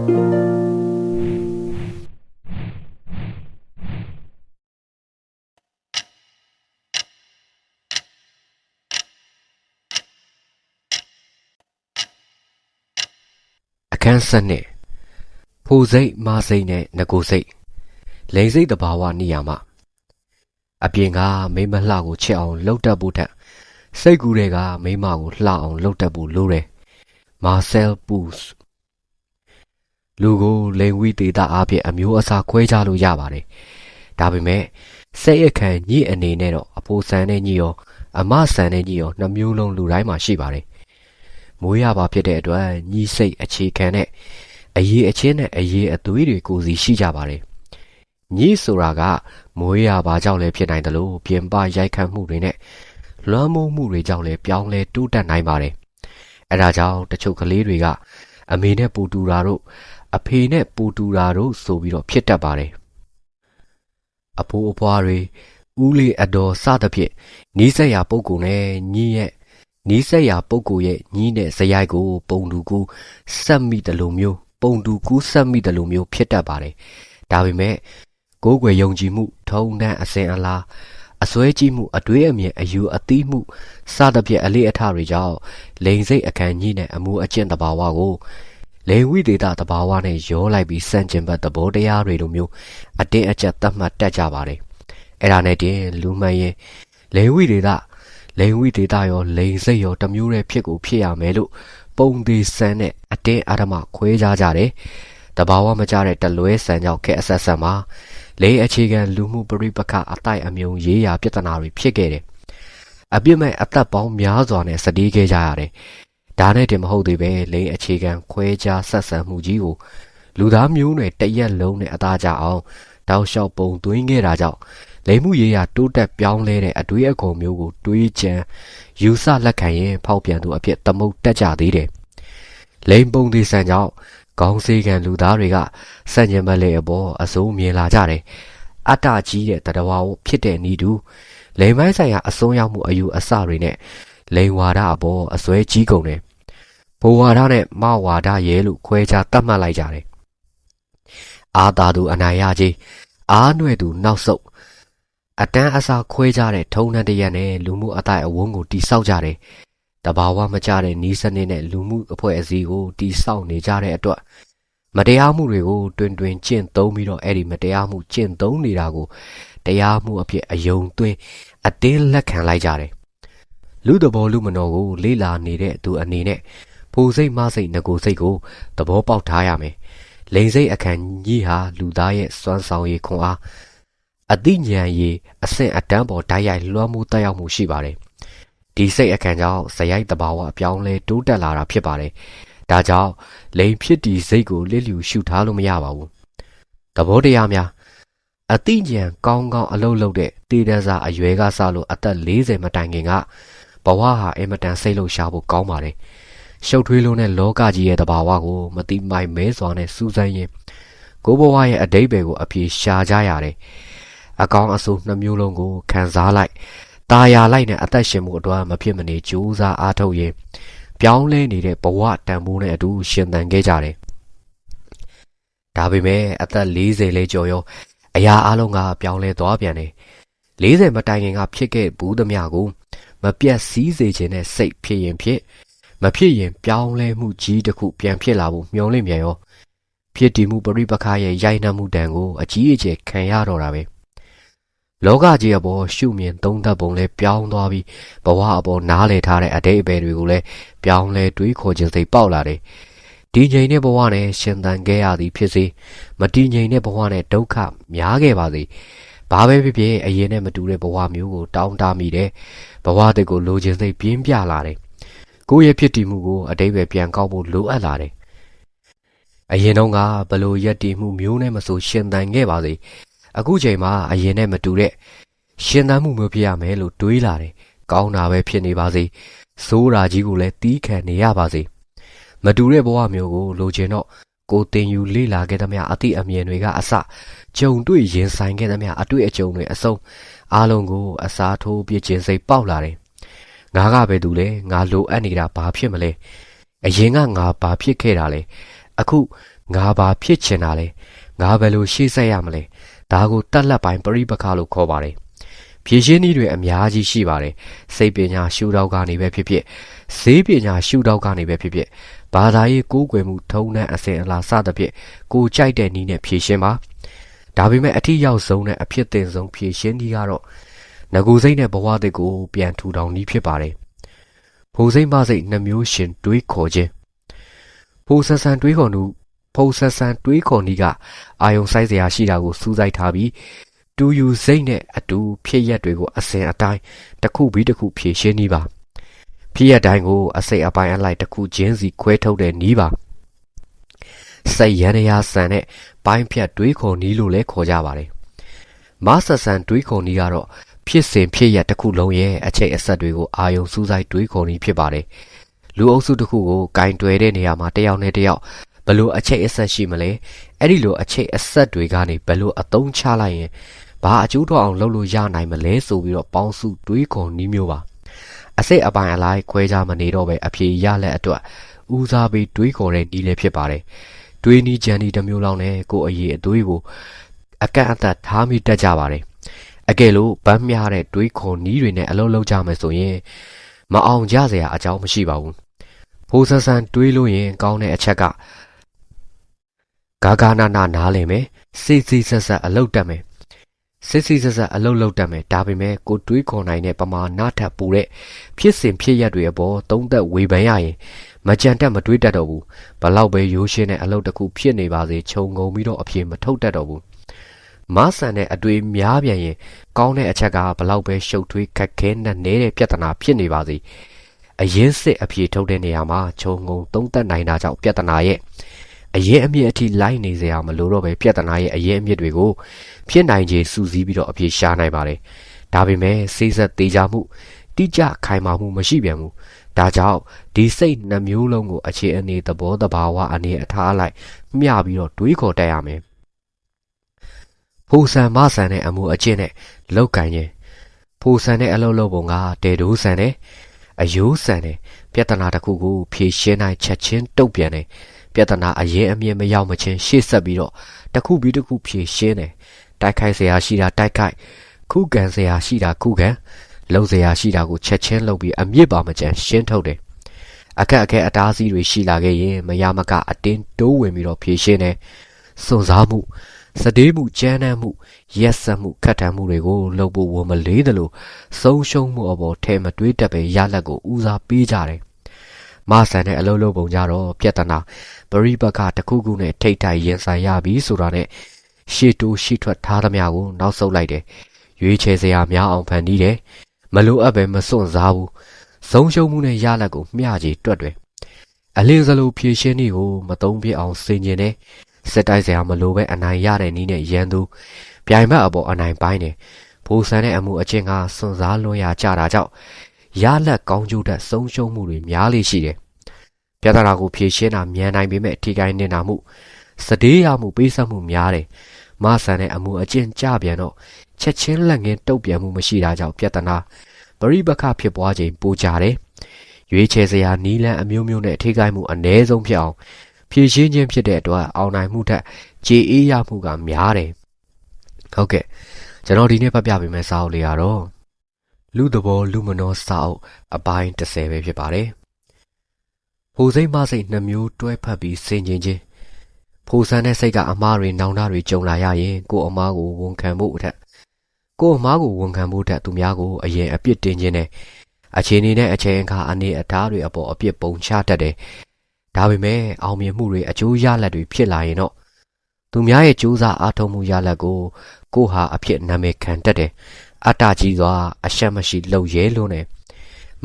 အခန်းဆက်နှစ်ဖိုစိတ်မာစိတ်နဲ့ငကိုစိတ်လိန်စိတ်တဘာဝနေရာမှာအပြင်ကမိမလှကိုချစ်အောင်လှုပ်တက်ဖို့ထက်စိတ်ကူးတွေကမိမကိုလှအောင်လှုပ်တက်ဖို့လိုတယ်မာဆယ်ပူစ် လူကိုလိန်ဝိတေတာအဖြစ်အမျိုးအစားခွဲခြားလို့ရပါတယ်ဒါပေမဲ့စိတ်အခမ်းညစ်အနေနဲ့တော့အဖိုးဆန်နဲ့ညရောအမဆန်နဲ့ညရောနှမျိုးလုံးလူတိုင်းမှာရှိပါတယ်မွေးရပါဖြစ်တဲ့အတွက်ညီစိတ်အခြေခံနဲ့အရေးအချင်းနဲ့အရေးအသွေးတွေကိုယ်စီရှိကြပါတယ်။ညီဆိုတာကမွေးရပါကြောင့်လည်းဖြစ်နိုင်တယ်လို့ပြင်ပရိုက်ခတ်မှုတွေနဲ့လွမ်းမိုးမှုတွေကြောင့်လည်းပြောင်းလဲတိုးတက်နိုင်ပါတယ်။အဲဒါကြောင့်တချို့ကလေးတွေကအမေနဲ့ပူတူတာတို့ အဖေနဲ့ပူတူတာတို့ဆိုပြီးတော့ဖြစ်တတ်ပါတယ်။အဖိုးအဖွားတွေဦးလေးအတော်စသဖြင့်နီးစက်ရာပုဂ္ဂိုလ်နဲ့ညီရဲ့နီးစက်ရာပုဂ္ဂိုလ်ရဲ့ညီးနဲ့ဇယိုက်ကို ပုံတူကူဆက်မိတယ်လို့မျိုး ပုံတူကူဆက်မိတယ်လို့မျိုးဖြစ်တတ်ပါတယ်။ဒါပေမဲ့ကိုယ်ွယ်ယုံကြည်မှု ထုံတန်းအစဉ်အလာအစွဲကြီးမှုအတွေးအမြင်အယူအသီးမှုစသဖြင့်အလေးအထတွေကြောင့်လိန်စိတ်အခမ်းကြီးနဲ့အမှုအကျင့်တဘာဝကို လိန်ဝိဒေတာတဘာဝနဲ့ရောလိုက်ပြီးစန့်ကျင်ဘက်သဘောတရားတွေလိုမျိုးအတင်းအကျပ်သတ်မှတ်တတ်ကြပါတယ်။အဲ့ဒါနဲ့တင်လူမှန်ရင်လိန်ဝိဒေတာလိန်ဝိဒေတာရောလိန်စိတ်ရောတမျိုးတည်းဖြစ်ကိုဖြစ်ရမယ်လို့ပုံသေးဆန်းနဲ့အတင်းအဓမ္မခွဲခြားကြတယ်။တဘာဝမကြတဲ့တလွဲဆန်ကြောင့်ခက်အဆက်ဆက်မှာလိန်အခြေခံလူမှုပရိပခအတိုက်အမြုံရေးရာပြဿနာတွေဖြစ်ခဲ့တယ်။အပြစ်မဲ့အသက်ပေါင်းများစွာနဲ့စတီးခဲ့ကြရတယ်။ ဒါနဲ့တင်မဟုတ်သေးပဲလိန်အခြေခံခွဲခြားဆက်ဆံမှုကြီးကိုလူသားမျိုးနွယ်တရက်လုံးနဲ့အသားကြအောင်တောက်လျှောက်ပုံသွင်းခဲ့တာကြောင့်လိမ်မှုရေးရာတိုးတက်ပြောင်းလဲတဲ့အတွေးအခေါ်မျိုးကိုတွေးကြံယူဆလက်ခံရင်ဖောက်ပြန်သူအဖြစ်သမုတ်တက်ကြသေးတယ်။လိမ်ပုံသေးဆန်ကြောင့်ခေါင်းစေးကန်လူသားတွေကစံကျင်မလဲအပေါ်အစိုးမြင်လာကြတယ်။အတ္တကြီးတဲ့တတဝါဖြစ်တဲ့ဤသူလိမ်ပိုင်းဆိုင်ရာအစွန်းရောက်မှုအယူအဆတွေနဲ့လိမ်ဝါဒအပေါ်အစွဲကြီးကုန်တယ်။ ဘဝါဒနဲ့မဝါဒရဲလို့ခွဲခြားတတ်မှတ်လိုက်ကြတယ်။အာသာသူအနိုင်ရခြင်းအားနွဲ့သူနောက်ဆုတ်အတန်းအစားခွဲကြတဲ့ထုံနှံတရက်နဲ့လူမှုအတိုင်းအဝန်းကိုတိဆောက်ကြတယ်။တဘာဝမကြတဲ့နီးစနစ်နဲ့လူမှုအဖွဲ့အစည်းကိုတိဆောက်နေကြတဲ့အတွက်မတရားမှုတွေကိုတွင်တွင်ကျင့်သုံးပြီးတော့အဲ့ဒီမတရားမှုကျင့်သုံးနေတာကိုတရားမှုအဖြစ်အယုံသွင်းအတင်းလက်ခံလိုက်ကြတယ်။လူသဘောလူမနော်ကိုလေးလာနေတဲ့သူအနေနဲ့ ဖိုစိတ်မစိတ်ငကိုစိတ်ကိုသဘောပေါက်ထားရမယ်။လိန်စိတ်အခန့်ကြီးဟာလူသားရဲ့စွမ်းဆောင်ရည်ခွန်အားအသိဉာဏ်ရည်အဆင့်အတန်းပေါ်တိုက်ရိုက်လွှမ်းမိုးတက်ရောက်မှုရှိပါတယ်။ဒီစိတ်အခန့်ကြောင့်ဇယိုက်တဘာဝအပြောင်းလဲတိုးတက်လာတာဖြစ်ပါတယ်။ဒါကြောင့်လိန်ဖြစ်ဒီစိတ်ကိုလစ်လျူရှုထားလို့မရပါဘူး။သဘောတရားများအသိဉာဏ်ကောင်းကောင်းအလုပ်လုပ်တဲ့တေတန်းစာအရွယ်ကစလို့အသက်40မတိုင်ခင်ကဘဝဟာအင်မတန်စိတ်လှုပ်ရှားဖို့ကောင်းပါတယ်။ ရှုပ်ထွေးလုံးတဲ့လောကကြီးရဲ့တဘာဝကိုမတိမိုင်မဲစွာနဲ့စူးစမ်းရင်ကိုဘဝရဲ့အတိတ်ပဲကိုအပြေရှာကြရတယ်။အကောင်းအဆိုးနှမျိုးလုံးကိုခံစားလိုက်ตาယာလိုက်နဲ့အသက်ရှင်မှုအတွက်မဖြစ်မနေကြိုးစားအားထုတ်ရင်ပြောင်းလဲနေတဲ့ဘဝတန်ဖိုးနဲ့အတူရှင်သန်ခဲ့ကြတယ်။ဒါပေမဲ့အသက်40လေးကျော်ရောအရာအလုံးကပြောင်းလဲသွားပြန်တယ်။40မတိုင်ခင်ကဖြစ်ခဲ့ဘူးသမျှကိုမပြတ်စည်းစေခြင်းနဲ့စိတ်ဖြစ်ရင်ဖြစ် မဖြစ်ရင်ပြောင်းလဲမှုကြီးတစ်ခုပြန်ဖြစ်လာဖို့မျှော်လင့်မြန်ရောဖြစ်တည်မှုပရိပခရဲ့ရိုက်နှက်မှုတန်ကိုအကြီးအကျယ်ခံရတော့တာပဲ။လောကကြီးအပေါ်ရှုမြင်သုံးသပ်ပုံလဲပြောင်းသွားပြီးဘဝအပေါ်နားလည်ထားတဲ့အတိတ်အပယ်တွေကိုလည်းပြောင်းလဲတွေးခေါ်ခြင်းစိတ်ပေါက်လာတယ်။ဒီငြိမ်တဲ့ဘဝနဲ့ရှင်သန်ခဲ့ရသည်ဖြစ်စေမတည်ငြိမ်တဲ့ဘဝနဲ့ဒုက္ခများခဲ့ပါစေ။ဘာပဲဖြစ်ဖြစ်အရင်နဲ့မတူတဲ့ဘဝမျိုးကိုတောင်းတမိတယ်။ဘဝတစ်ကိုလိုချင်စိတ်ပြင်းပြလာတယ်။ ကိုယ့်ရဲ့ဖြစ်တည်မှုကိုအတိတ်ပဲပြန်ကောက်ဖို့လိုအပ်လာတယ်။အရင်တုန်းကဘလို့ရက်တည်မှုမျိုးနဲ့မဆိုရှင်သန်ခဲ့ပါစေအခုချိန်မှာအရင်နဲ့မတူတဲ့ရှင်သန်မှုမျိုးဖြစ်ရမယ်လို့တွေးလာတယ်။ကောင်းတာပဲဖြစ်နေပါစေ။ဆိုးတာကြီးကိုလည်းတီးခံနေရပါစေ။မတူတဲ့ဘဝမျိုးကိုလိုချင်တော့ကိုတင်ယူလေ့လာခဲ့သမျှအသည့်အမြင်တွေကအစကြုံတွေ့ရင်ဆိုင်ခဲ့သမျှအတွေ့အကြုံတွေအစုံအားလုံးကိုအစားထိုးပြခြင်းစိတ်ပေါက်လာတယ်။ ငါကပဲသူလဲငါလိုအပ်နေတာဘာဖြစ်မလဲ။အရင်ကငါဘာဖြစ်ခဲ့တာလဲ။အခုငါဘာဖြစ်ချင်တာလဲငါဘယ်လိုရှေ့ဆက်ရမလဲဒါကိုတက်လက်ပိုင်းပရိပခါလို့ခေါ်ပါတယ်ဖြည့်ရှင်းနည်းတွေအများကြီးရှိပါတယ်စိတ်ပညာရှုထောက်ကနေပဲဖြစ်ဖြစ်ဈေးပညာရှုထောက်ကနေပဲဖြစ်ဖြစ်ဘာသာရေးကိုးကွယ်မှုထုံးနှံအစဉ်အလာစသဖြင့်ကိုကြိုက်တဲ့နည်းနဲ့ဖြည့်ရှင်းပါဒါပေမဲ့အထီးရောက်ဆုံးနဲ့အဖြစ်တင်ဆုံးဖြည့်ရှင်းနည်းကတော့ ငကူစိတ်နဲ့ဘဝတစ်ကိုပြန်ထူထောင်နည်းဖြစ်ပါတယ်ဘုံစိတ်မစိတ်နှမျိုးရှင်တွေးခေါ်ခြင်းဘုံဆန်ဆန်တွေးခေါ်မှုဖုံဆန်ဆန်တွေးခေါ်နည်းကအာယုံဆိုင်စရာရှိတာကိုစူးစိုက်ထားပြီးတူယူစိတ်နဲ့အတူဖြစ်ရက်တွေကိုအစဉ်အတိုင်းတစ်ခုပြီးတစ်ခုဖြည့်ရှင်းနည်းပါဖြစ်ရက်တိုင်းကိုအစိတ်အပိုင်းအလိုက်တစ်ခုချင်းစီခွဲထုတ်တဲ့နည်းပါစိတ်ရန်ရာဆန်တဲ့ပိုင်းဖြတ်တွေးခေါ်နည်းလို့လည်းခေါ်ကြပါတယ်မဆဆန်တွေးခေါ်နည်းကတော့ ဖြစ်စဉ်ဖြစ်ရက်တစ်ခုလုံးရဲ့အချိတ်အဆက်တွေကိုအာယုံစူးစိုက်တွေးခေါ်နည်းဖြစ်ပါတယ်လူအုပ်စုတစ်ခုကိုကင်တွယ်တဲ့နေရာမှာတယောက်နဲ့တယောက်ဘလို့အချိတ်အဆက်ရှိမလဲအဲ့ဒီလိုအချိတ်အဆက်တွေကနေဘလို့အသုံးချလိုက်ရင်ဘာအကျိုးတော်အောင်လုပ်လို့ရနိုင်မလဲဆိုပြီးတော့ပေါင်းစုတွေးခေါ်နည်းမျိုးပါအစိတ်အပိုင်းအလိုက်ခွဲခြားမနေတော့ပဲအဖြေရလက်အတွက်ဦးစားပေးတွေးခေါ်တဲ့နည်းလည်းဖြစ်ပါတယ်တွေးနီးကြံနီးတစ်မျိုးလောက်နဲ့ကိုယ်အရေးအသွေးကိုအကန့်အသတ်ထားမိတတ်ကြပါတယ် အကယ်လို့ဗန်းမြတဲ့တွေးခေါ်နီးတွေနဲ့အလုပ်လုပ်ကြမယ်ဆိုရင်မအောင်ကြစရာအကြောင်းမရှိပါဘူးဖိုးဆန်းဆန်းတွေးလို့ရင်ကောင်းတဲ့အချက်ကဂါဂါနာနာနားလည်မယ်စိတ်စိတ်ဆက်ဆက်အလုတ်တက်မယ်စစ်စစ်ဆက်ဆက်အလုတ်လုတ်တက်မယ်ဒါပေမဲ့ကိုတွေးခေါ်နိုင်တဲ့ပမာဏထပ်ပူတဲ့ဖြစ်စဉ်ဖြစ်ရက်တွေအပေါ်သုံးသက်ဝေဖန်ရရင်မကြံတက်မတွေးတတ်တော့ဘူးဘလောက်ပဲရိုးရှင်းတဲ့အလုပ်တစ်ခုဖြစ်နေပါစေခြုံငုံပြီးတော့အပြေမထုတ်တတ်တော့ဘူး မဆန်တဲ့အတွေ့များပြန်ရင်ကောင်းတဲ့အချက်ကဘလောက်ပဲရှုပ်ထွေးခက်ခဲနဲ့နေတဲ့ပြဿနာဖြစ်နေပါစေအရင်စစ်အပြေထုတ်တဲ့နေရာမှာခြုံငုံသုံးသက်နိုင်တာကြောင့်ပြဿနာရဲ့အရင်အမြင့်အထိလိုက်နေစရာမလိုတော့ပဲပြဿနာရဲ့အရင်အမြင့်တွေကိုဖြစ်နိုင်ခြေစူးစီးပြီးတော့အပြေရှားနိုင်ပါတယ်ဒါပေမဲ့စိတ်ဆက်သေးကြမှုတိကျခိုင်မာမှုမရှိပြန်ဘူးဒါကြောင့်ဒီစိတ်နှမျိုးလုံးကိုအခြေအနေသဘောတဘာဝအနေအထားလိုက်မျှပြီးတော့တွေးခေါ်တတ်ရမယ် ဖိုဆန်မဆန်တဲ့အမှုအကျင့်နဲ့လောက်ကင်ရင်ဖိုဆန်တဲ့အလုပ်လုပ်ပုံကတေတိုးဆန်တယ်အယိုးဆန်တယ်ပြဿနာတစ်ခုကိုဖြေရှင်းနိုင်ချက်ချင်းတုံ့ပြန်တယ်ပြဿနာအရင်အမြင်မရောက်မချင်းရှေ့ဆက်ပြီးတော့တစ်ခုပြီးတစ်ခုဖြေရှင်းတယ်တိုက်ခိုက်စရာရှိတာတိုက်ခိုက်ခုခံစရာရှိတာခုခံလုံစရာရှိတာကိုချက်ချင်းလုပ်ပြီးအမြင့်ပါမကြမ်းရှင်းထုတ်တယ်အခက်အခဲအတားအဆီးတွေရှိလာခဲ့ရင်မရမကအတင်းတိုးဝင်ပြီးတော့ဖြေရှင်းတယ်စွန့်စားမှု စတေးမှုကြမ်းတမ်းမှုရက်စက်မှုခတ်ထန်မှုတွေကိုလှုပ်ဖို့ဝမလေးသလိုဆုံးရှုံးမှုအပေါ်ထဲမတွေးတက်ပဲရလက်ကိုဦးစားပေးကြတယ်မဆန်တဲ့အလုံးလုံးပုံကြတော့ပြဿနာပရိပကတစ်ခုခုနဲ့ထိတ်ထိုက်ရင်ဆိုင်ရပြီဆိုတာနဲ့ရှေ့တိုးရှေ့ထွက်ထားသမျှကိုနောက်ဆုတ်လိုက်တယ်ရွေးချယ်စရာများအောင်ဖန်တီးတယ်မလိုအပ်ပဲမစွန့်စားဘူးဆုံးရှုံးမှုနဲ့ရလက်ကိုမျှချေတွက်တယ်အလင်းစလိုဖြည့်ရှင်းနည်းကိုမသုံးပြအောင်စင်ကျင်တယ် စစ်တိုက်စရာမလိုပဲအနိုင်ရတဲ့နည်းနဲ့ရန်သူပြိုင်ဘက်အပေါ်အနိုင်ပိုင်းတယ်ဖိုးဆန်းတဲ့အမှုအချင်းကစွန့်စားလွန်ရကြတာကြောင့်ရလက်ကောင်းကျိုးတဲ့ဆုံးရှုံးမှုတွေများလေရှိတယ်ပြဿနာကိုဖြေရှင်းတာမြန်နိုင်ပေမဲ့ထိခိုက်နေတာမှုစတေးရမှုပေးဆက်မှုများတယ်မဆန်တဲ့အမှုအကျင့်ကြပြန်တော့ချက်ချင်းလက်ငင်းတုတ်ပြန်မှုမရှိတာကြောင့်ပြဿနာပရိပခဖြစ်ပွားခြင်းပိုကြတယ်ရွေးချယ်စရာနီးလန်းအမျိုးမျိုးနဲ့ထိခိုက်မှုအ ਨੇ ဆုံးဖြစ်အောင် ဖြည့်ရှင်းခြင်းဖြစ်တဲ့အတွက်အောင်နိုင်မှုထက်ကြေအေးရမှုကများတယ်ဟုတ်ကဲ့ကျွန်တော်ဒီနေ့ဖတ်ပြပေးမယ့်စာအုပ်လေးကတော့လူသဘောလူမနောစာအုပ်အပိုင်း30ပဲဖြစ်ပါတယ်ဟိုစိတ်မစိတ်နှမျိုးတွဲဖက်ပြီးစင်ကျင်ခြင်းဖိုဆန်းတဲ့စိတ်ကအမားတွေနောင်တတွေကြုံလာရရင်ကို့အမားကိုဝန်ခံဖို့အထက်ကို့အမားကိုဝန်ခံဖို့ထက်သူများကိုအရင်အပြစ်တင်ခြင်းနဲ့အခြေအနေနဲ့အချိန်အခါအနေအထားတွေအပေါ်အပြစ်ပုံချတတ်တယ် ဒါပေမဲ့အောင်မြင်မှုတွေအကျိုးရလဒ်တွေဖြစ်လာရင်တော့သူများရဲ့ကြိုးစားအားထုတ်မှုရလဒ်ကိုကိုဟာအဖြစ်နာမည်ခံတတ်တယ်အတ္တကြီးစွာအရှက်မရှိလှုပ်ရဲလို့နဲ့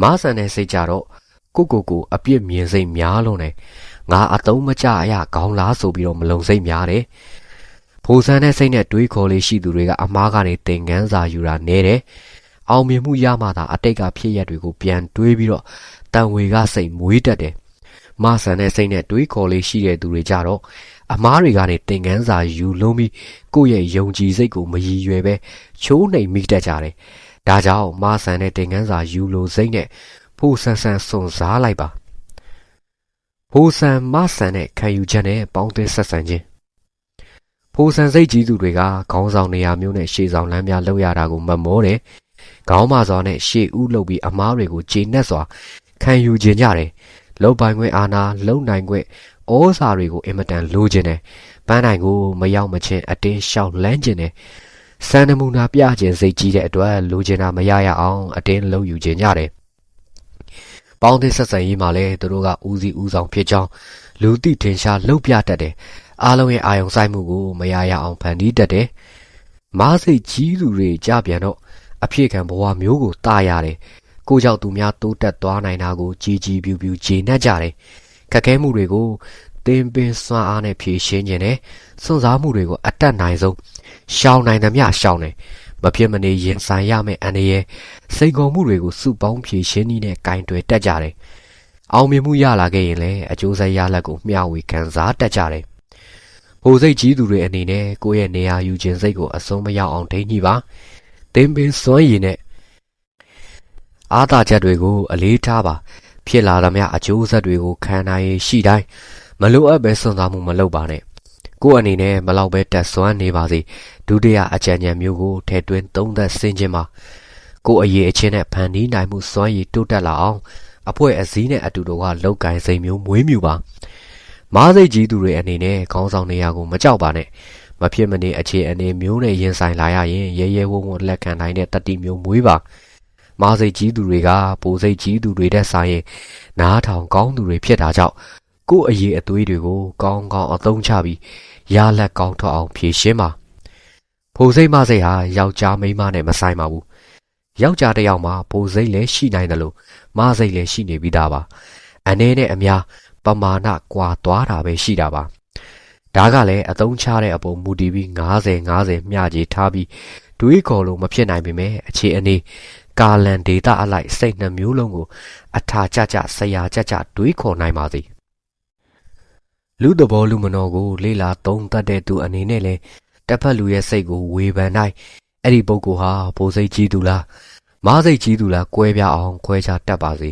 မားဆန်တဲ့စိတ်ကြတော့ကိုကိုကိုအပြစ်မြင်စိတ်များလို့နဲ့ငါအတုံးမကြအရာခေါင်းလားဆိုပြီးတော့မလုံစိတ်များတယ်ဖိုဆန်းတဲ့စိတ်နဲ့တွေးခေါ်လေးရှိသူတွေကအမားကနေတင်ငန်းစာယူတာနေတယ်အောင်မြင်မှုရမှသာအတိတ်ကဖြစ်ရက်တွေကိုပြန်တွေးပြီးတော့တန်ဝေကစိတ်မွေးတတ်တယ် မဆန်တဲ့စိတ်နဲ့တွေးခေါ်လေးရှိတဲ့သူတွေကြတော့အမားတွေကနေတင်ကန်းစာယူလုံးပြီးကိုယ့်ရဲ့ယုံကြည်စိတ်ကိုမရည်ရွယ်ပဲချိုးနှိမ်မိတတ်ကြတယ်။ဒါကြောင့်မဆန်တဲ့တင်ကန်းစာယူလို့စိတ်နဲ့ဖို့ဆန်းဆန်းစွန်စားလိုက်ပါ။ဖဖိုးဆန်မဆန်တဲ့ခံယူချက်နဲ့ပေါင်းသင်းဆက်ဆံခြင်းဖိုးဆန်စိတ်ကြီးသူတွေကခေါင်းဆောင်နေရာမျိုးနဲ့ရှေ့ဆောင်လမ်းများလောက်ရတာကိုမမောတယ်ခေါင်းမစွာနဲ့ရှေ့ဦးလှုပ်ပြီးအမားတွေကိုကျေနပ်စွာခံယူခြင်းကြတယ် လုံပိုင်ခွင့်အာဏာလုံနိုင်ခွင့်ဩဇာတွေကိုအင်မတန်လိုချင်တယ်ပန်းနိုင်ကိုမရောက်မချင်းအတင်းလျှောက်လန်းခြင်းတယ်စံနမူနာပြခြင်းစိတ်ကြီးတဲ့အတွက်လိုချင်တာမရရအောင်အတင်းလုံယူခြင်းကြတယ်ပေါင်းသင်းဆက်ဆံရေးမှာလည်းသူတို့ကဦးစီးဦးဆောင်ဖြစ်ကြောင်းလူသိထင်ရှားလှုပ်ပြတတ်တယ်အားလုံးရဲ့အာယုံဆိုင်မှုကိုမရရအောင်ဖန်တီးတတ်တယ်မားစိတ်ကြီးသူတွေကြပြန်တော့အဖြစ်ခံဘဝမျိုးကိုတာရတယ် ကိုကြောင့်သူများတိုးတက်သွားနိုင်တာကိုကြီးကြီးပြူပြူဂျေနှက်ကြတယ်ခက်ခဲမှုတွေကိုတင်းပင်စွမ်းအားနဲ့ဖြေရှင်းခြင်းနဲ့စွန့်စားမှုတွေကိုအတက်နိုင်ဆုံးရှောင်နိုင်သမျှရှောင်တယ်မဖြစ်မနေရင်ဆိုင်ရမယ့်အန္တရာယ်စိန်ခေါ်မှုတွေကိုစုပေါင်းဖြေရှင်းနည်းနဲ့ကင်တွယ်တက်ကြတယ်အောင်မြင်မှုရလာခဲ့ရင်လည်းအကျိုးဆက်ရလဒ်ကိုမျှဝေခံစားတတ်ကြတယ်ဟိုစိတ်ကြီးသူတွေအနေနဲ့ကိုယ့်ရဲ့နေရာယူခြင်းစိတ်ကိုအဆုံးမရောက်အောင်ထိန်းညှိပါတင်းပင်စွမ်းရည်နဲ့ အားသာချက်တွေကိုအလေးထားပါ ဖြစ်လာသမျှအကျိုးဆက်တွေကိုခံနိုင်ရှိတိုင်းမလိုအပ်ပဲစွန့်စားမှုမလုပ်ပါနဲ့ကိုယ့်အနေနဲ့မလောက်ပဲတက်စွမ်းနေပါစေဒုတိယအကြံဉာဏ်မျိုးကိုထည့်သွင်းသုံးသပ်ဆင်ခြင်ပါကိုယ့်အရေးအချင်းနဲ့ဖန်တီးနိုင်မှုစွမ်းရည်တိုးတက်လာအောင်အဖွဲ့အစည်းနဲ့အတူတူကလောက်ကင်စိတ်မျိုးမွေးမြူပါမားစိတ်ကြီးသူတွေအနေနဲ့ခေါင်းဆောင်နေရာကိုမကြောက်ပါနဲ့မဖြစ်မနေအခြေအနေမျိုးနဲ့ရင်ဆိုင်လာရရင်ရဲရဲဝံ့ဝံ့လက်ခံနိုင်တဲ့တတိမျိုးမွေးပါ မားစိတ်ကြီးသူတွေကပိုစိတ်ကြီးသူတွေတဲ့ဆိုင်ရင်နားထောင်ကောင်းသူတွေဖြစ်တာကြောင့်ကိုယ့်အရေးအသွေးတွေကိုကောင်းကောင်းအသုံးချပြီးရလက်ကောင်းထွက်အောင်ဖြည့်ရှင်းပါဖိုစိတ်မစိတ်ဟာယောက်ျားမိန်းမနဲ့မဆိုင်ပါဘူးယောက်ျားတစ်ယောက်မှာဖိုစိတ်လည်းရှိနိုင်တယ်လို့မစိတ်လည်းရှိနေပြီးသားပါအနေနဲ့အများပမာဏကွာသွားတာပဲရှိတာပါဒါကလည်းအသုံးချတဲ့အပေါ်မူတည်ပြီး90 90မျှကြီးထားပြီးတွေးခေါ်လို့မဖြစ်နိုင်ပေမဲ့အခြေအနေ ကာလန်ဒေတာအလိုက်စိတ်နှမျိုးလုံးကိုအထာကြကြဆရာကြကြတွေးခေါ်နိုင်ပါသည်လူတဘောလူမနောကို လေလာသုံးတတ်တဲ့သူအနေနဲ့လဲတစ်ဖက်လူရဲ့စိတ်ကိုဝေဖန်နိုင်အဲ့ဒီပုဂ္ဂိုလ်ဟာဘိုးစိတ်ကြီးသူလားမားစိတ်ကြီးသူလားကွဲပြားအောင်ခွဲခြားတတ်ပါစေ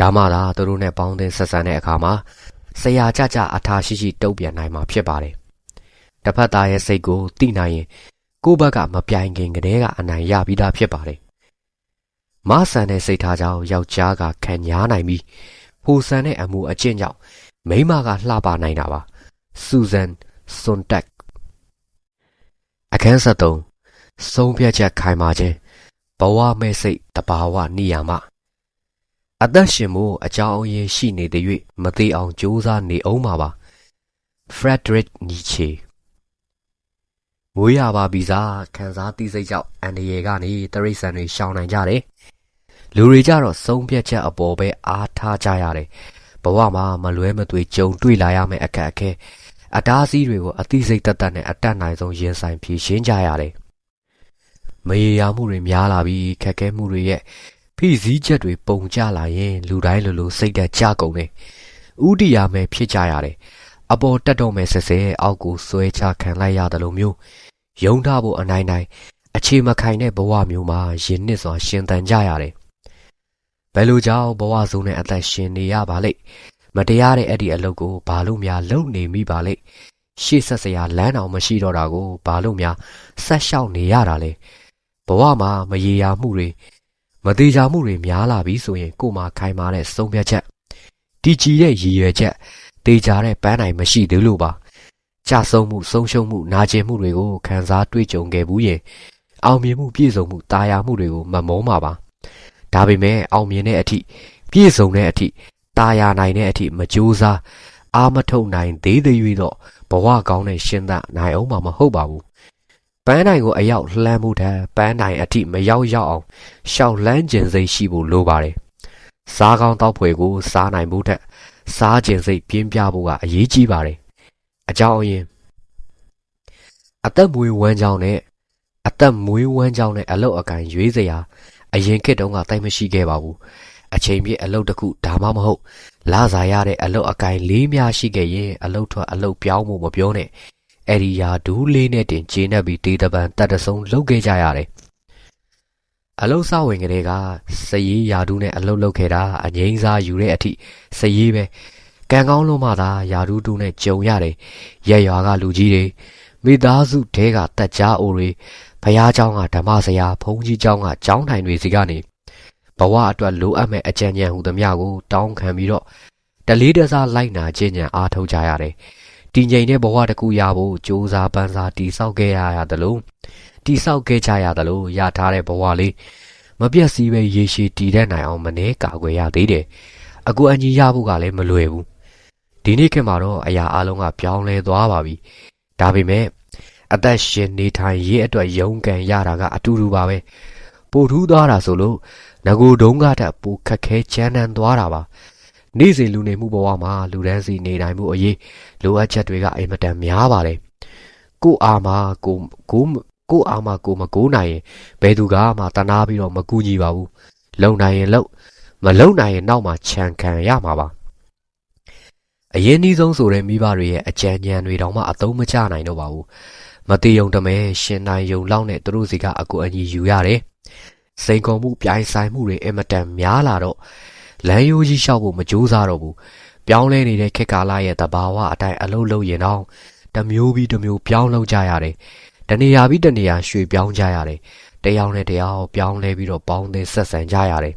ဒါမှသာသူတို့နဲ့ပေါင်းသင်းဆက်ဆံတဲ့အခါမှာဆရာကြကြအထာရှိရှိတုံ့ပြန်နိုင်မှာဖြစ်ပါတယ်တစ်ဖက်သားရဲ့စိတ်ကိုသိနိုင်ရင်ကိုယ့်ဘက်ကမပြိုင်ခင်ကတည်းကအနိုင်ရပြီးသားဖြစ်ပါတယ် မဆန်တဲ့စိတ်ထားကြောင့်ယောက်ျားကခံညားနိုင်ပြီးဖူဆန်တဲ့အမှုအကျင့်ကြောင့်မိန်းမကလှပနိုင်တာပါဆူဇန်စွန်တက်အခန်း73ဆုံးဖြတ်ချက်ခိုင်မာခြင်းဘဝမဲ့စိတ်တဘာဝနိယာမအသက်ရှင်မှုအကြောင်းအရင်းရှိနေတဲ့၍မသေးအောင်ကြိုးစားနေအောင်ပါပါ Frederick Nietzsche မွေးရပါပြီစားခံစားသိစိတ်ကြောင့်အန်ဒီယေကနေတရိษံတွေရှောင်နိုင်ကြတယ် လူတွေကြတော့ဆုံးဖြတ်ချက်အပေါ်ပဲအားထားကြရတယ်ဘဝမှာမလွဲမသွေကြုံတွေ့လာရမယ့်အခက်အခဲအတားအဆီးတွေကိုအသိစိတ်သက်သက်နဲ့အတတ်နိုင်ဆုံးရင်ဆိုင်ဖြေရှင်းကြရတယ်။မရေရာမှုတွေများလာပြီးခက်ခဲမှုတွေရဲ့ဖိစည်းချက်တွေပုံကျလာရင်လူတိုင်းလိုလိုစိတ်သက်ကြကုန်တယ်။ဥတီယာမဲ့ဖြစ်ကြရတယ်။အပေါ်တက်တော့မဲ့ဆက်ဆဲအောက်ကိုဆွဲချခံလိုက်ရတယ်လို့မျိုးယုံထားဖို့အနိုင်နိုင်အခြေမခိုင်တဲ့ဘဝမျိုးမှာရင်နစ်စွာရှင်သန်ကြရတယ်။ ဘယ်လိုကြောင့်ဘဝစုံနဲ့အသက်ရှင်နေရပါလိမ့်မတရားတဲ့အဲ့ဒီအလုပ်ကိုဘာလို့များလုပ်နေမိပါလိမ့်ရှေ့ဆက်စရာလမ်းတော်မရှိတော့တာကိုဘာလို့များဆက်လျှောက်နေရတာလဲဘဝမှာမရေရာမှုတွေမသေးချာမှုတွေများလာပြီဆိုရင်ကို့မှာခိုင်မာတဲ့ဆုံးဖြတ်ချက်တည်ကြည်တဲ့ရည်ရွယ်ချက်တေချာတဲ့ပန်းနိုင်မရှိသေးလို့ပါကြဆုံးမှုဆုံးရှုံးမှုနာကျင်မှုတွေကိုခံစားတွေ့ကြုံခဲ့ဘူးရင်အောင်မြင်မှုပြည့်စုံမှုတာယာမှုတွေကိုမမုန်းပါပါ ဒါပေမဲ့အောင်မြင်တဲ့အထိပြည့်စုံတဲ့အထိตาယာနိုင်တဲ့အထိမကြိုးစားအာမထုတ်နိုင်သေးသေး၍တော့ဘဝကောင်းတဲ့ရှင်းသနိုင်အောင်မှာမဟုတ်ပါဘူးပန်းနိုင်ကိုအရောက်လှမ်းမှုထက်ပန်းနိုင်အထိမရောက်ရောက်အောင်ရှောက်လန်းကျင်စိတ်ရှိဖို့လိုပါတယ်စားကောင်းတောက်ဖွယ်ကိုစားနိုင်မှုထက်စားကျင်စိတ်ပြင်းပြဖို့ကအရေးကြီးပါတယ်အကြောင်းအရင်အသက်မွေးဝမ်းကြောင်းနဲ့အသက်မွေးဝမ်းကြောင်းနဲ့အလုတ်အကန်ရွေးစရာ အရင်ခေတ်တုန်းကတိုက်မရှိခဲ့ပါဘူးအချိန်ပြည့်အလုတ်တစ်ခုဒါမှမဟုတ်လာစားရတဲ့အလုတ်အကင်လေးများရှိခဲ့ရင်အလုတ်ထွက်အလုတ်ပြောင်းမှုမပြောနဲ့အဲ့ဒီယာဒူးလေးနဲ့တင်ကျေနပ်ပြီးဒေသပန်တတ်တဆုံလုပ်ခဲ့ကြရတယ်အလုတ်စဝင်ကလေးကစရေးယာဒူးနဲ့အလုတ်လုပ်ခဲ့တာအငိမ့်စားယူတဲ့အထိစရေးပဲကံကောင်းလို့မှသာယာဒူးတူနဲ့ကြုံရတယ်ရက်ရွာကလူကြီးတွေမိသားစုတဲကတက်ကြားအိုတွေ ဘုရားကျောင်းကဓမ္မဆရာဘုန်းကြီးကျောင်းကကျောင်းထိုင်တွေစီကနေဘဝအတွက်လိုအပ်မဲ့အကြံဉာဏ်ဟူသမျှကိုတောင်းခံပြီးတော့တလေးတစားလိုက်နာခြင်းဉာဏ်အားထုတ်ကြရတယ်တည်ငြိမ်တဲ့ဘဝတစ်ခုရဖို့ကြိုးစားပန်းစားတည်ဆောက်ခဲ့ရရတယ်လို့တည်ဆောက်ခဲ့ကြရတယ်လို့ရထားတဲ့ဘဝလေးမပြတ်စည်းပဲရေရှည်တည်တဲ့နိုင်အောင်မနှဲကာကွယ်ရသေးတယ်အကူအညီရဖို့ကလည်းမလွယ်ဘူးဒီနေ့ခေတ်မှာတော့အရာအလုံးကပြောင်းလဲသွားပါပြီဒါပေမဲ့ အသက်ရှင်နေထိုင်ရေးအတွက်ရုန်းကန်ရတာကအတူတူပါပဲပို့ထူးသွားတာဆိုလို့ငကိုတုံးကတည်းကပိုခက်ခဲချမ်းတမ်းသွားတာပါနေ့စဉ်လူနေမှုဘဝမှာလူတန်းစီနေနိုင်မှုအရေးလိုအပ်ချက်တွေကအိမ်မတန်များပါတယ်ကိုအာမကိုကိုကိုအာမကိုမကိုနိုင်ရင်ဘယ်သူကမှတနာပြီးတော့မကူညီပါဘူးလုံနိုင်ရင်လုံမလုံနိုင်ရင်နောက်မှခြံခံရမှာပါအရင်နှီးဆုံးဆိုတဲ့မိဘတွေရဲ့အကြံဉာဏ်တွေတောင်မှအသုံးမချနိုင်တော့ပါဘူး မတိယုံတမဲရှင်နိုင်ယုံလောက်နဲ့သူတို့စီကအကူအညီယူရတယ်စိန်ခေါ်မှုပြိုင်ဆိုင်မှုတွေအင်မတန်များလာတော့လမ်းရိုးကြီးလျှောက်ဖို့မကြိုးစားတော့ဘူးပြောင်းလဲနေတဲ့ခေတ်ကာလရဲ့တဘာဝအတိုင်းအလုံးလုံးရင်တော့တမျိုးပြီးတမျိုးပြောင်းလုံးကြရတယ်တနေရာပြီးတနေရာရွှေ့ပြောင်းကြရတယ်တယောက်နဲ့တယောက်ပြောင်းလဲပြီးတော့ပေါင်းသင်းဆက်ဆံကြရတယ်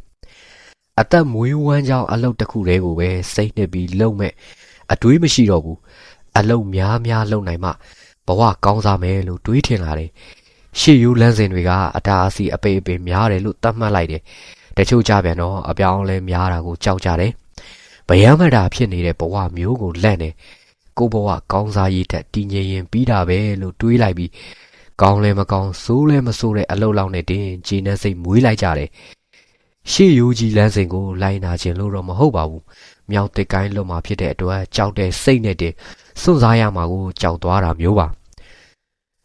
အသက်မွေးဝမ်းကြောင်းအလုပ်တစ်ခုတည်းကိုပဲစိတ်နှစ်ပြီးလုံမဲ့အတွေးမရှိတော့ဘူးအလုပ်များများလုပ်နိုင်မှ ဘဝကောင်းစားမယ်လို့တွေးထင်လာတယ်ရှေ့ယူလန်းစဉ်တွေကအတားအဆီးအပေအပင်များတယ်လို့သတ်မှတ်လိုက်တယ်တချို့ကြပြန်တော့အပြောင်းလဲများတာကိုကြောက်ကြတယ်ဗယံမတာဖြစ်နေတဲ့ဘဝမျိုးကိုလန့်တယ်ကိုဘဝကောင်းစားရေးထက်တည်ငြိမ်ရင်ပြီးတာပဲလို့တွေးလိုက်ပြီးကောင်းလဲမကောင်းဆိုးလဲမဆိုးတဲ့အလုပ်လောက်နဲ့တင်ဂျင်းနဲ့စိတ်မွေးလိုက်ကြတယ်ရှေ့ယူကြီးလမ်းစဉ်ကိုလိုက်နာခြင်းလို့တော့မဟုတ်ပါဘူးမြောက်တစ်ကိုင်းလွတ်မှာဖြစ်တဲ့အတွက်ကြောက်တဲ့စိတ်နဲ့တင်စွန့်စားရမှာကိုကြောက်သွားတာမျိုးပါ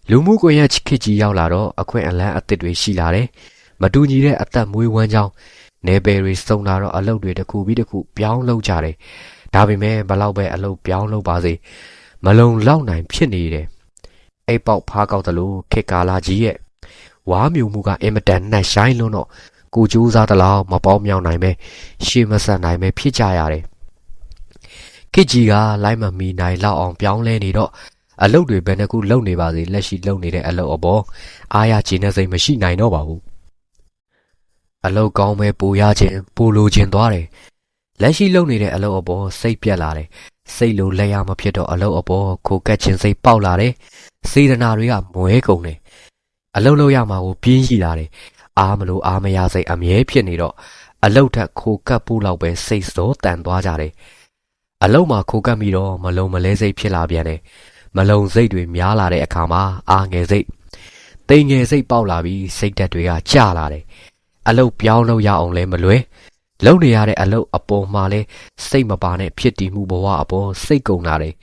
လူမှုကွန်ရက်ခေတ်ကြီးရောက်လာတော့အခွင့်အလမ်းအသစ်တွေရှိလာတယ်မတူညီတဲ့အသက်မွေးဝမ်းကြောင်းနေပယ်တွေစုံလာတော့အလုပ်တွေတစ်ခုပြီးတစ်ခုပြောင်းလုပ်ကြတယ်ဒါပေမဲ့ဘလောက်ပဲအလုပ်ပြောင်းလုပ်ပါစေမလုံလောက်နိုင်ဖြစ်နေတယ်အိပ်ပေါက်ဖားကောက်တယ်လို့ခေတ်ကာလကြီးရဲ့ဝါမြူမှုကအင်မတန်နှက်ဆိုင်လွန်းတော့ကိုကြိုးစားတလောက်မပေါမြောက်နိုင်ပဲရှေ့မဆက်နိုင်ပဲဖြစ်ကြရတယ်ခေတ်ကြီးကလိုက်မမီနိုင်လောက်အောင်ပြောင်းလဲနေတော့ အလုပ်တွေဘယ်နှခုလုပ်နေပါစေလက်ရှိလုပ်နေတဲ့အလုပ်အပေါ်အားရချင်တဲ့စိတ်မရှိနိုင်တော့ပါဘူးအလုပ်ကောင်းပဲပိုရခြင်းပိုလိုခြင်းသွားတယ်လက်ရှိလုပ်နေတဲ့အလုပ်အပေါ်စိတ်ပြက်လာတယ်စိတ်လိုလက်ရမဖြစ်တော့အလုပ်အပေါ်ခိုကက်ခြင်းစိတ်ပေါက်လာတယ်စေတနာတွေကမွဲကုန်တယ်အလုပ်လုပ်ရမှာကိုပြင်းရှိလာတယ်အားမလို့အားမရစိတ်အမြဲဖြစ်နေတော့အလုတ်ထက်ခိုကပ်ဖို့လောက်ပဲစိတ်စောတန်သွားကြတယ်အလုတ်မှာခိုကပ်ပြီးတော့မလုံမလဲစိတ်ဖြစ်လာပြန်တယ် မလုံစိတ်တွေများလာတဲ့အခါမှာအာငယ်စိတ်တိမ်ငယ်စိတ်ပေါက်လာပြီးစိတ်ဓာတ်တွေကကျလာတယ်အလုတ်ပြောင်းလို့ရအောင်လဲမလွယ်လုံနေရတဲ့အလုတ်အပေါ်မှာလဲစိတ်မပါနဲ့ဖြစ်တည်မှုဘဝအပေါ်စိတ်ကုန်လာတယ်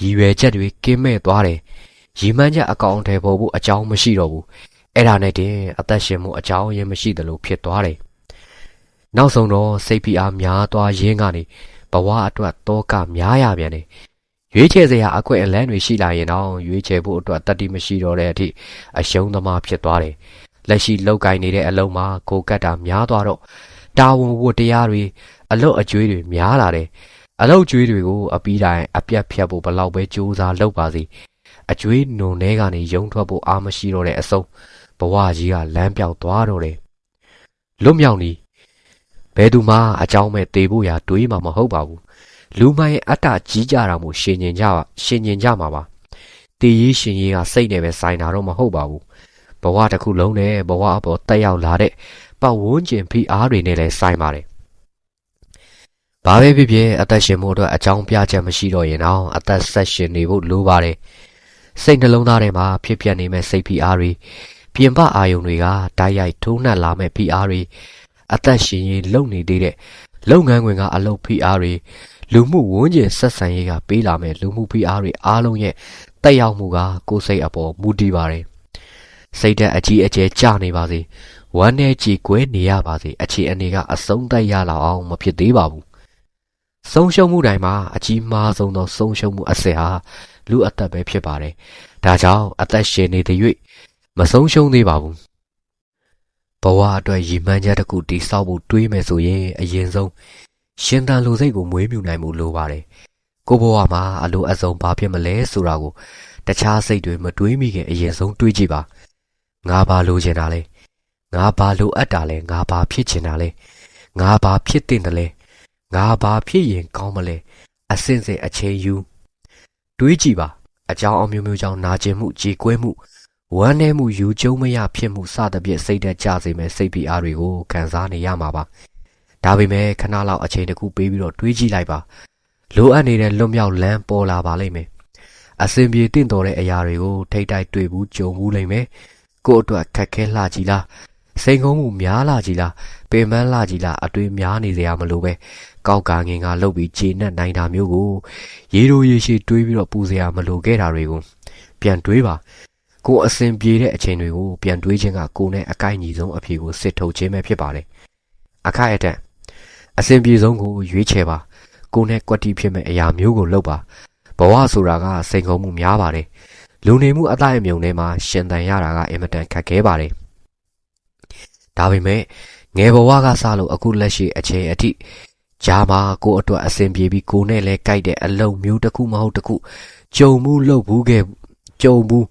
ရည်ရွယ်ချက်တွေကင်းမဲ့သွားတယ်ရီမှန်းချက်အကောင်အထည်ပေါ်ဖို့အကြောင်းမရှိတော့ဘူးအဲ့ဒါနဲ့တင်အသက်ရှင်မှုအကြောင်းရင်းမရှိသလိုဖြစ်သွားတယ်နောက်ဆုံးတော့စိတ်ဖိအားများသွားရင်းကနေဘဝအတွက်တောကများရပြန်တယ် ရွေးချယ်စရာအခွင့်အလမ်းတွေရှိလာရင်တော့ရွေးချယ်ဖို့အတွက်တတိမရှိတော့တဲ့အထိအရှုံးသမားဖြစ်သွားတယ်လက်ရှိလောက်ကင်နေတဲ့အလုံးမှာကိုကတ်တာများသွားတော့တာဝန်ဝတ္တရားတွေအလုတ်အကျွေးတွေများလာတယ်အလုတ်ကျွေးတွေကိုအပီးတိုင်းအပြတ်ဖြတ်ဖို့ဘလောက်ပဲကြိုးစားလုပ်ပါစီအကျွေးနုံထဲကနေယုံထွက်ဖို့အားမရှိတော့တဲ့အစုံဘဝကြီးကလမ်းပြောက်သွားတော့တယ်လွတ်မြောက်နီးဘယ်သူမှအကြောင်းမဲ့တေဖို့ရာတွေးမှာမဟုတ်ပါဘူး လူမိုင်းအတ္တကြီးကြတာမို့ရှင်ញင်ကြပါရှင်ញင်ကြမှာပါတေးရေးရှင်ရေးကစိတ်နဲ့ပဲဆိုင်တာတော့မဟုတ်ပါဘူးဘဝတစ်ခုလုံးနဲ့ဘဝအပေါ်တက်ရောက်လာတဲ့ပတ်ဝန်းကျင်ဖိအားတွေနဲ့လည်းဆိုင်ပါတယ်ဘာပဲဖြစ်ဖြစ်အသက်ရှင်မှုအတွက်အကြောင်းပြချက်မရှိတော့ရင်တော့အသက်ဆက်ရှင်နေဖို့လိုပါတယ်စိတ်နှလုံးသားထဲမှာဖြစ်ပျက်နေမဲ့စိတ်ဖိအားတွေပြင်ပအာယုံတွေကတိုက်ရိုက်ထိုးနှက်လာမဲ့ဖိအားတွေအသက်ရှင်ရေးလုပ်နေသေးတဲ့လုပ်ငန်းခွင်ကအလုပ်ဖိအားတွေ လူမှုဝန်းကျင်ဆက်ဆံရေးကပေးလာမဲ့လူမှုဖိအားတွေအားလုံးရဲ့တက်ရောက်မှုကကိုယ်စိတ်အပေါ်မူတည်ပါတယ်စိတ်ဓာတ်အကြီးအကျယ်ကျနေပါစေဝမ်းနဲ့ကြည်ကွဲနေရပါစေအခြေအနေကအဆုံးသတ်ရလောက်အောင်မဖြစ်သေးပါဘူးဆုံးရှုံးမှုတိုင်းမှာအကြီးမားဆုံးသောဆုံးရှုံးမှုအစစ်ဟာလူအသက်ပဲဖြစ်ပါတယ်ဒါကြောင့်အသက်ရှင်နေတဲ့၍မဆုံးရှုံးသေးပါဘူးဘဝအတွက်ရည်မှန်းချက်တစ်ခုတည်ဆောက်ဖို့တွေးမယ်ဆိုရင်အရင်ဆုံး ရှင်တန်လူစိတ်ကိုမွေးမြူနိုင်မှုလိုပါတယ်ကိုဘဝမှာအလိုအဆုံးဘာဖြစ်မလဲဆိုတာကိုတခြားစိတ်တွေမတွေးမိခင်အရင်ဆုံးတွေးကြည့်ပါငါဘာလိုချင်တာလဲငါဘာလိုအပ်တာလဲငါဘာဖြစ်ချင်တာလဲငါဘာဖြစ်တင်တယ်လဲငါဘာဖြစ်ရင်ကောင်းမလဲအစင်စင်အချိန်ယူတွေးကြည့်ပါအကြောင်းအမျိုးမျိုးကြောင့်နာကျင်မှုကြေကွဲမှုဝမ်းနည်းမှုယူကျုံမရဖြစ်မှုစသဖြင့်စိတ်သက်ကြစေမဲ့စိတ်ဖိအားတွေကိုခံစားနေရမှာပါ ဒါပေမဲ့ခဏလောက်အချိန်တစ်ခုပေးပြီးတော့တွေးကြည့်လိုက်ပါလိုအပ်နေတဲ့လွတ်မြောက်လမ်းပေါ်လာပါလိမ့်မယ်အစဉ်ပြေတင့်တော်တဲ့အရာတွေကိုထိတ်တိုက်တွေ့ဘူးကြုံဘူးလိမ့်မယ်ကို့အတွက်ခက်ခဲလှကြီးလားစိန်ကုန်းမှုများလာကြီးလားပင်ပန်းလာကြီးလားအတွေ့များနေစရာမလိုပဲကောက်ကာငင်ကလှုပ်ပြီးခြေနဲ့နိုင်တာမျိုးကိုရေတို့ရေရှိတွေးပြီးတော့ပူစရာမလိုခဲ့တာတွေကိုပြန်တွေးပါကိုအစဉ်ပြေတဲ့အချိန်တွေကိုပြန်တွေးခြင်းကကိုနဲ့အကိုက်ညီဆုံးအဖြေကိုစစ်ထုတ်ခြင်းပဲဖြစ်ပါတယ်အခိုက်အတန့် အစဉ်ပြေဆုံးကိုရွေးချယ်ပါကိုနဲ့ကွက်တီဖြစ်မဲ့အရာမျိုးကိုလုပ်ပါဘဝဆိုတာကစိန်ခေါ်မှုများပါတယ်လူနေမှုအတိုင်းအမြုံထဲမှာရှင်သန်ရတာကအင်မတန်ခက်ခဲပါတယ်ဒါပေမဲ့ငယ်ဘဝကစလို့အခုလက်ရှိအချိန်အထိဂျာမာကိုအတွက်အဆင်ပြေပြီးကိုနဲ့လဲကြိုက်တဲ့အလုံးမျိုးတစ်ခုမဟုတ်တစ်ခုကြုံမှုလုပ်ဘူးခဲ့ကြုံဘူး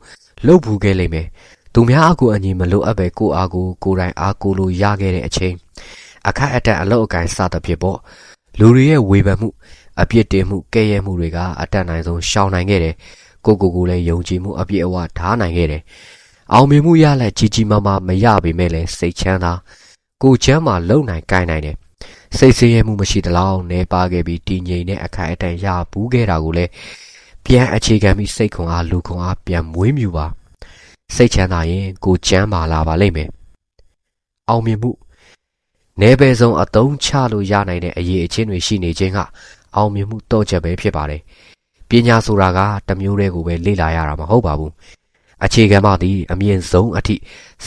လုပ်ဘူးခဲ့လိမ့်မယ်သူများအကူအညီမလိုအပ်ပဲကိုအားကိုကိုယ်တိုင်အားကိုလိုရခဲ့တဲ့အချိန် အခက်အတန့်အလောက်အကိုင်းစသဖြင့်ပေါ့လူတွေရဲ့ဝေဖန်မှုအပြစ်တင်မှုကဲ့ရဲ့မှုတွေကအတတ်နိုင်ဆုံးရှောင်နိုင်ခဲ့တယ်ကိုကိုကိုလည်းယုံကြည်မှုအပြည့်အဝထားနိုင်ခဲ့တယ်အောင်မြင်မှုရလက်ကြီးကြီးမားမားမရပေမဲ့လည်းစိတ်ချမ်းသာကိုချမ်းသာလုံနိုင်ကိုင်းနိုင်တယ်စိတ်ဆင်းရဲမှုမရှိသလောက်နေပါခဲ့ပြီးတည်ငြိမ်တဲ့အခိုင်အတန့်ရဘူးခဲ့တာကိုလည်းပြန်အခြေခံပြီးစိတ်ခွန်အားလူခွန်အားပြန်မွေးမြူပါစိတ်ချမ်းသာရင်ကိုချမ်းသာလာပါလိမ့်မယ်အောင်မြင်မှု နေပယ်ဆုံးအတုံးချလို့ရနိုင်တဲ့အရေးအချင်းတွေရှိနေခြင်းကအောင်မြင်မှုတော့ချက်ပဲဖြစ်ပါတယ်ပညာဆိုတာကတမျိုးတည်းကိုပဲလေ့လာရတာမဟုတ်ပါဘူးအခြေခံမှသည်အမြင့်ဆုံးအထိ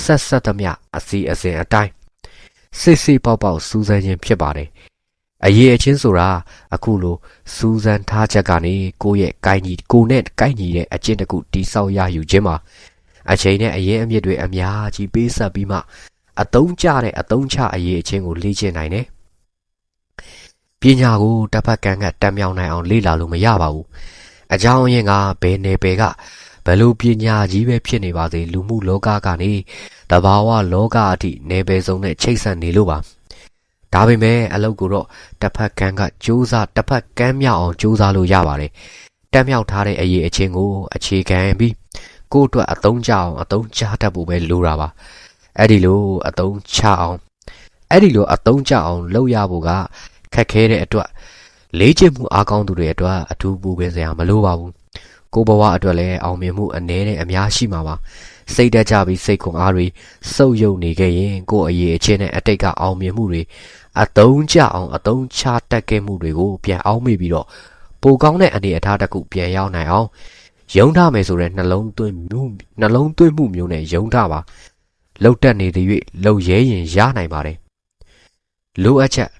ဆက်ဆက်သမျှအစီအစဉ်အတိုင်းစစ်စစ်ပေါက်ပေါက်စူးစမ်းခြင်းဖြစ်ပါတယ်အရေးအချင်းဆိုတာအခုလိုစူးစမ်းထားချက်ကနေကိုယ့်ရဲ့ကိုင်းကြီးကိုနဲ့ကိုင်းကြီးတဲ့အကျင့်တကူတိဆောက်ရယူခြင်းမှာအချိန်နဲ့အရင်အမြစ်တွေအများကြီးပေးဆက်ပြီးမှ အတုံးကျတဲ့အတုံးချအရေးအချင်းကိုလေ့ကျင့်နိုင်တယ်ပညာကိုတစ်ဖက်ကန်းကတက်မြောင်နိုင်အောင်လေ့လာလို့မရပါဘူးအကြောင်းရင်းကဘယ်နယ်ပယ်ကဘယ်လိုပညာကြီးပဲဖြစ်နေပါစေလူမှုလောကကနေတဘာဝလောကအထိနယ်ပယ်စုံနဲ့ချိတ်ဆက်နေလို့ပါဒါပေမဲ့အလုပ်ကိုတော့တစ်ဖက်ကန်းကစူးစမ်းတစ်ဖက်ကန်းမြောက်အောင်စူးစမ်းလို့ရပါတယ်တက်မြောက်ထားတဲ့အရေးအချင်းကိုအခြေခံပြီးကိုယ့်အတွက်အသုံးချအောင်အသုံးချတတ်ဖို့ပဲလိုတာပါ အဲ့ဒီလိုအသုံးချအောင်အဲ့ဒီလိုအသုံးချအောင်လုပ်ရဖို့ကခက်ခဲတဲ့အတွက်လေးကျင့်မှုအားကောင်းသူတွေအတွက်အထူးပူပင်စရာမလိုပါဘူးကိုဘဝအတွက်လည်းအောင်မြင်မှုအနည်းနဲ့အများရှိမှာပါစိတ်တက်ကြပြီးစိတ်ခွန်အားတွေစုပ်ယုပ်နေခဲ့ရင်ကိုယ့်အရေးအချင်းနဲ့အတိတ်ကအောင်မြင်မှုတွေအတုံးကြအောင်အတုံးချတက်ခဲ့မှုတွေကိုပြန်အောင်မိပြီးတော့ပိုကောင်းတဲ့အနေအထားတစ်ခုပြန်ရောက်နိုင်အောင်ယုံထားမယ်ဆိုတဲ့နှလုံးသွင်းမှုနှလုံးသွင်းမှုမျိုးနဲ့ယုံထားပါ လှုပ်တက်နေတဲ့၍လှုပ်ရဲရင်ရနိုင်ပါတယ်လိုအပ်ချက်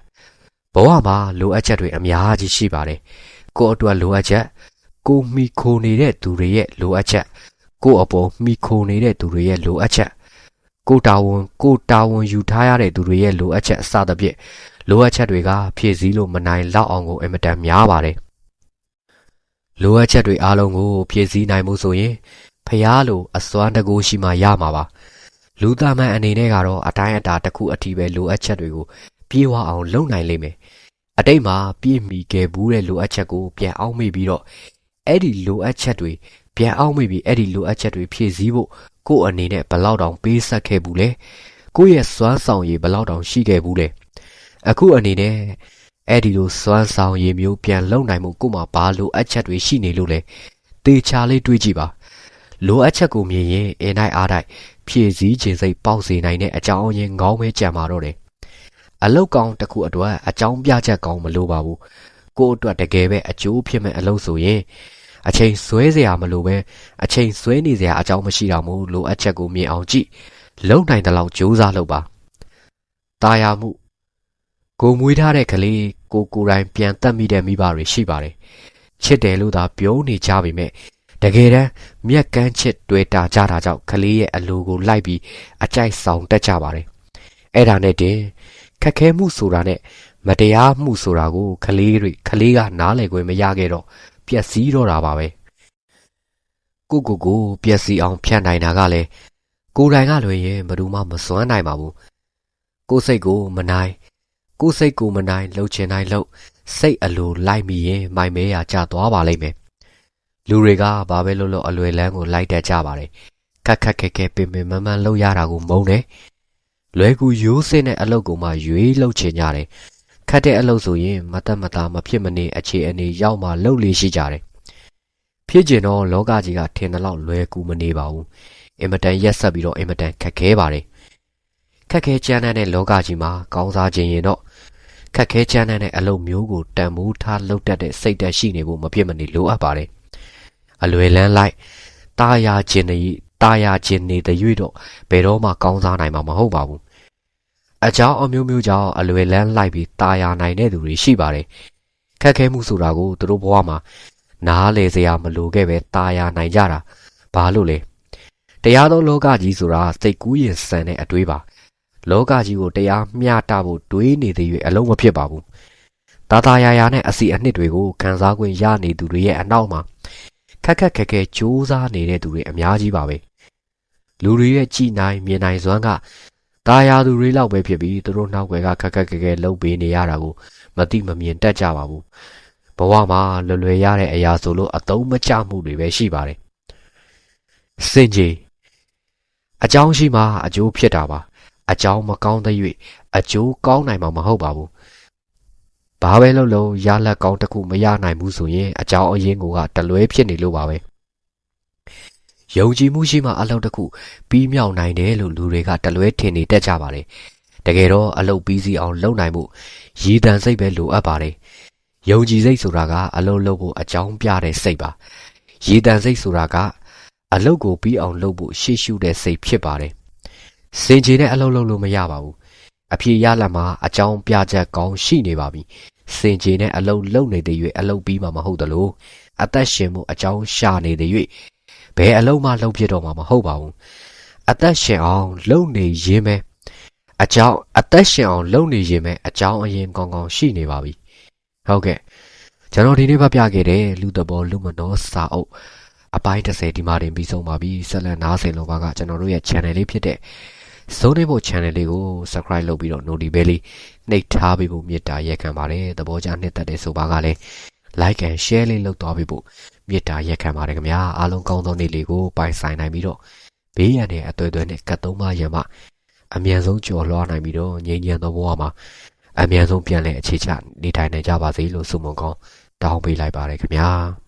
ဘဝမှာလိုအပ်ချက်တွေအများကြီးရှိပါတယ်ကိုယ့်အတွက်လိုအပ်ချက်ကိုမိခိုနေတဲ့သူတွေရဲ့လိုအပ်ချက်ကိုအပေါ်မိခိုနေတဲ့သူတွေရဲ့လိုအပ်ချက်ကိုတာဝန်ကိုတာဝန်ယူထားရတဲ့သူတွေရဲ့လိုအပ်ချက်အစသဖြင့်လိုအပ်ချက်တွေကဖြည့်ဆည်းလို့မနိုင်လောက်အောင်ကိုအင်မတန်များပါတယ်လိုအပ်ချက်တွေအားလုံးကိုဖြည့်ဆည်းနိုင်မှုဆိုရင်ဖျားလိုအစွမ်းတကူရှိမှရမှာပါ လူသားမန်အနေနဲ့ကတော့အတိုင်းအတာတစ်ခုအထိပဲလိုအပ်ချက်တွေကိုပြေးဝအောင်လုပ်နိုင်လိမ့်မယ်အတိတ်မှာပြည့်မီခဲ့ဘူးတဲ့လိုအပ်ချက်ကိုပြန်အောင်မေ့ပြီးတော့အဲ့ဒီလိုအပ်ချက်တွေပြန်အောင်မေ့ပြီးအဲ့ဒီလိုအပ်ချက်တွေဖြည့်ဆည်းဖို့ကိုယ့်အနေနဲ့ဘလောက်တောင်ပေးဆက်ခဲ့ဘူးလဲကိုယ့်ရဲ့စွမ်းဆောင်ရည်ဘလောက်တောင်ရှိခဲ့ဘူးလဲအခုအနေနဲ့အဲ့ဒီလိုစွမ်းဆောင်ရည်မျိုးပြန်လုံနိုင်မှုကို့မှာဘာလိုအပ်ချက်တွေရှိနေလို့လဲတေချာလေးတွေးကြည့်ပါလိုအပ်ချက်ကိုမြင်ရင်အင်းနိုင်အားတိုက် ဖြည့်ဆည်းခြင်းစိတ်ပေါက်စေနိုင်တဲ့အကြောင်းရင်းငောင်းပဲကြံပါတော့တယ်အလောက်ကောင်းတစ်ခုအတွက်အကြောင်းပြချက်ကောင်းမလိုပါဘူးကို့အတွက်တကယ်ပဲအကျိုးဖြစ်မဲ့အလုပ်ဆိုရင်အချိန်ဆွဲเสียမလို့ပဲအချိန်ဆွဲနေเสียအကြောင်းမရှိတော့ဘူးလိုအပ်ချက်ကိုမြင်အောင်ကြည့်လုံနိုင်တဲ့လောက်ကြိုးစားလုပ်ပါตาရမှုကိုမွေးထားတဲ့ကလေးကိုကိုယ်တိုင်ပြန်တက်မိတဲ့မိဘတွေရှိပါတယ်ချစ်တယ်လို့သာပြောနေကြပေမဲ့ တကယ်တမ်းမြက်ကန်းချစ်တွေ့တာကြတာကြောင့်ကလေးရဲ့အလိုကိုလိုက်ပြီးအကြိုက်ဆောင်တက်ကြပါတယ်အဲ့ဒါနဲ့တင်ခက်ခဲမှုဆိုတာနဲ့မမတရားမှုဆိုတာကိုကလေးတွေကလေးကနားလည်ခွင့်မရခဲ့တော့ပျက်စီးတော့တာပါပဲကိုကိုကိုပျက်စီးအောင်ဖြတ်နိုင်တာကလည်းကိုယ်တိုင်ကလွင်ရင်ဘယ်သူမှမစွမ်းနိုင်ပါဘူးကိုယ်စိတ်ကိုမနိုင်ကိုယ်စိတ်ကိုမနိုင်လှုပ်ချင်တိုင်းလှုပ်စိတ်အလိုလိုက်မိရင်မိုင်မဲရကျသွားပါလိမ့်မယ် လူတွေကဘာပဲလို့လို့အလွယ်လန်းကိုလိုက်တတ်ကြပါတယ်ခက်ခက်ခဲခဲပင်ပင်မမန်းလှုပ်ရတာကိုမုန်းတယ်လွယ်ကူရိုးစင်းတဲ့အလုပ်ကိုမှရွေးလှုပ်ချင်ကြတယ်ခတ်တဲ့အလုပ်ဆိုရင်မတက်မတာမဖြစ်မနေအခြေအနေရောက်မှလှုပ်လေရှိကြတယ်ဖြစ်ကျင်တော့လောကကြီးကထင်တယ်လို့လွယ်ကူမနေပါဘူးအင်မတန်ရက်ဆက်ပြီးတော့အင်မတန်ခက်ခဲပါတယ်ခက်ခဲကြမ်းတဲ့လောကကြီးမှာကောင်းစားခြင်းရင်တော့ခက်ခဲကြမ်းတဲ့အလုပ်မျိုးကိုတန်မိုးထားလုပ်တတ်တဲ့စိတ်ဓာတ်ရှိနေဖို့မဖြစ်မနေလိုအပ်ပါတယ် အလွယ်လန်းလိုက်တာယာခြင်းနေတာယာခြင်းနေတဲ့၍တော့ဘယ်တော့မှကောင်းစားနိုင်မှာမဟုတ်ပါဘူးအကြောင်းအမျိုးမျိုးကြောင့်အလွယ်လန်းလိုက်ပြီးတာယာနိုင်တဲ့သူတွေရှိပါတယ်ခက်ခဲမှုဆိုတာကိုသူတို့ဘဝမှာနားလေစရာမလိုခဲ့ပဲတာယာနိုင်ကြတာဘာလို့လဲတရားသောလောကကြီးဆိုတာစိတ်ကူးရင်ဆန်တဲ့အတွေးပါလောကကြီးကိုတရားမျှတဖို့တွေးနေတဲ့၍အလုံးမဖြစ်ပါဘူးတာတာယာယာနဲ့အစီအနှစ်တွေကိုခံစား권ရနေသူတွေရဲ့အနောက်မှာ ခက်ခက်ခဲခဲစူးစမ်းနေတဲ့သူတွေအများကြီးပါပဲလူတွေရဲ့ကြည်နိုင်မြင်နိုင်စွမ်းကတာယာသူတွေလောက်ပဲဖြစ်ပြီးသူတို့နောက်ွယ်ကခက်ခက်ခဲခဲလှုပ်ပေးနေရတာကိုမသိမမြင်တတ်ကြပါဘူးဘဝမှာလွယ်လွယ်ရတဲ့အရာဆိုလို့အတုံးမကျမှုတွေပဲရှိပါတယ်စင်ကြီးအကြောင်းရှိမှအကျိုးဖြစ်တာပါအကြောင်းမကောင်းတဲ့၍အကျိုးကောင်းနိုင်မှာမဟုတ်ပါဘူး ဘာပဲလုပ်လို့ရလက်ကောင်းတစ်ခုမရနိုင်ဘူးဆိုရင်အကြောင်းအရင်းကတလွဲဖြစ်နေလို့ပါပဲယုံကြည်မှုရှိမှအလုပ်တစ်ခုပြီးမြောက်နိုင်တယ်လို့လူတွေကတလွဲထင်နေတတ်ကြပါတယ်တကယ်တော့အလုပ်ပြီးစီအောင်လုပ်နိုင်မှုရည်တန်စိတ်ပဲလိုအပ်ပါတယ်ယုံကြည်စိတ်ဆိုတာကအလုပ်လုပ်ဖို့အကြောင်းပြတဲ့စိတ်ပါရည်တန်စိတ်ဆိုတာကအလုပ်ကိုပြီးအောင်လုပ်ဖို့ရှေ့ရှုတဲ့စိတ်ဖြစ်ပါတယ်။စင်ကြယ်တဲ့အလုပ်လုပ်လို့မရပါဘူး။ အဖြေရလမှာအကြောင်းပြချက်ကောင်းရှိနေပါပြီ။စင်ကြယ်တဲ့အလုပ်လုပ်နေတဲ့၍အလုပ်ပြီးမှမဟုတ်သလိုအသက်ရှင်မှုအကြောင်းရှာနေတဲ့၍ဘယ်အလုပ်မှလုပ်ဖြစ်တော့မှာမဟုတ်ပါဘူး။အသက်ရှင်အောင်လုပ်နေရင်းပဲအကြောင်းအသက်ရှင်အောင်လုပ်နေရင်ပဲအကြောင်းအရင်ကောင်းကောင်းရှိနေပါပြီ။ဟုတ်ကဲ့ကျွန်တော်ဒီနေ့ဖပြခဲ့တဲ့လူတဘောလူမနောစာအုပ်အပိုင်း30ဒီမှာတင်ပြီးဆုံးပါပြီဆက်လက်နားဆင်လို့ပါကကျွန်တော်တို့ရဲ့ channel လေးဖြစ်တဲ့ Zone ဖို့ channel လေးကို subscribe လုပ်ပြီးတော့ notification လေးနှိပ်ထားပေးဖို့မေတ္တာရက်ခံပါတယ်သဘောကျနှစ်သက်တဲ့ဆိုပါကလည်း like and share လေးလုပ်သွားပေးဖို့မေတ္တာရက်ခံပါတယ်ခင်ဗျာအားလုံးကောင်းသောနေ့လေးကိုပိုင်ဆိုင်နိုင်ပြီးတော့ဘေးရန်တဲ့အသွေးသွေးနဲ့ကတ်သုံးပါရမအမြန်ဆုံးကြော်လွှားနိုင်ပြီးတော့ငြိမ်းချမ်းသောဘဝမှာအမြန်ဆုံးပြန်လည်အခြေချနေထိုင်နိုင်ကြပါစေလို့ဆုမွန်ကောင်းတောင်းပေးလိုက်ပါတယ်ခင်ဗျာ